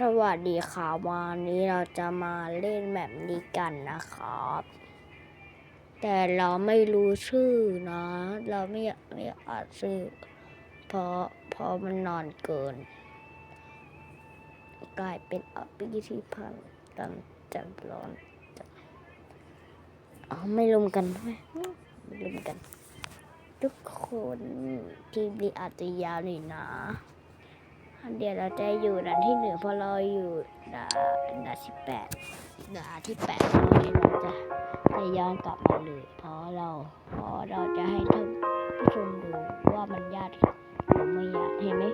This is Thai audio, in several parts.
สวัสดีค่ะวันนี้เราจะมาเล่นแบบนี้กันนะครับ แต่เราไม่รู้ชื่อนะ เราไม่ไม่อากอ่านชื่อ เพราะเพราะมันนานเกิน กลายเป็นอภิธิพันธ์กันจำร้อนอ๋อไม่รวมกันไหมไม่รวมกัน ทุกคนทีมนี้อาจจะยาวหน่อยนะ เดี๋ยวเราจะอยู่ด่านที่หนึ่งพอเราอยู่ด่านด่านที่แปดด่านที่แปดเราจะจะย้อนกลับมาเลยเพราะเราเพราะเราจะให้ท่านผู้ชมดูว่ามันยากหรือไม่ยากเห็นไหม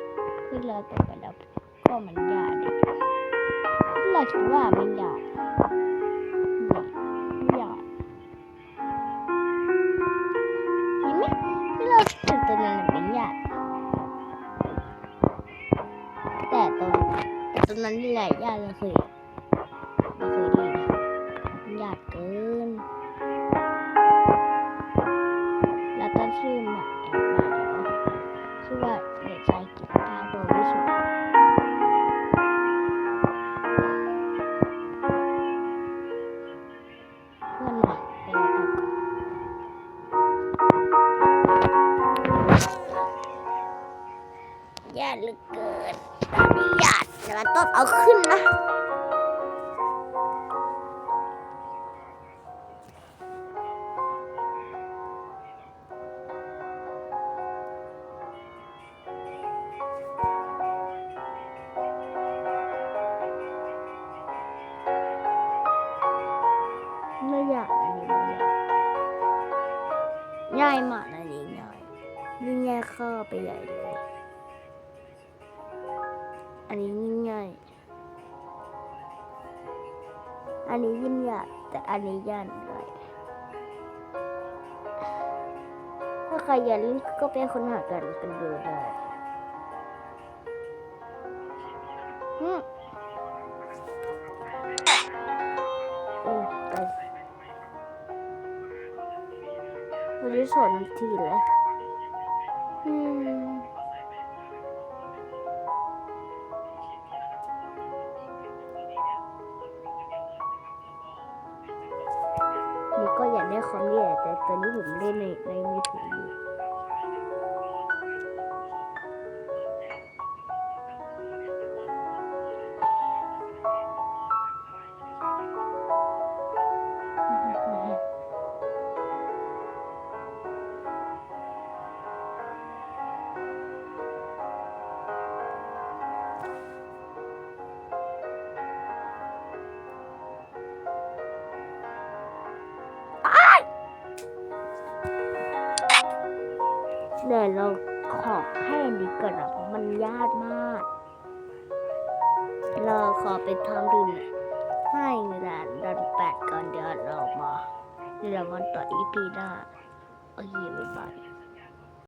คือเราตกไปแล้วก็มันยากเราคิดว่ามันยาก ต่ตรงนั้นนี่แหละยากเลยเคยไม่เคยได้นะมันยากเกินแล้วตั้งชื่อใหม่มาชื่อว่าเด็กชายกิตตาโดวิสุทธิ์เพื่อนใหม่เป็นอะไรกันยากเหลือเกิน ต่มันต้องเอาขึ้นนะ ไม่อยากอันนี้ไม่อยง่ายมากอันนี้ง่ายยิ่งง่ายเข้าไปใหญ่เลย อันนี้ยิ่งง่ายอันนี้ยิ่งยากแต่อันนี้ยากหน่อยถ้าใครอยากเล่นก็ไปค้นหากันกันดูได้อืมอืมไปวันนี้สอนทีเลยอืม ก็อยากได้คอมนี่แหละแต่ตอนนี้ผมเล่นในในมือถืออยู่ เดี๋ยวเราขอแค่นี้ก่อนนะเพราะมันยากมาก เราขอไปทำดูหน่อยให้ด่านดันแปดก่อนเดี๋ยวเรามาเดี๋ยวเรามาต่ออีพีหน้าโอเคบ๊ายบาย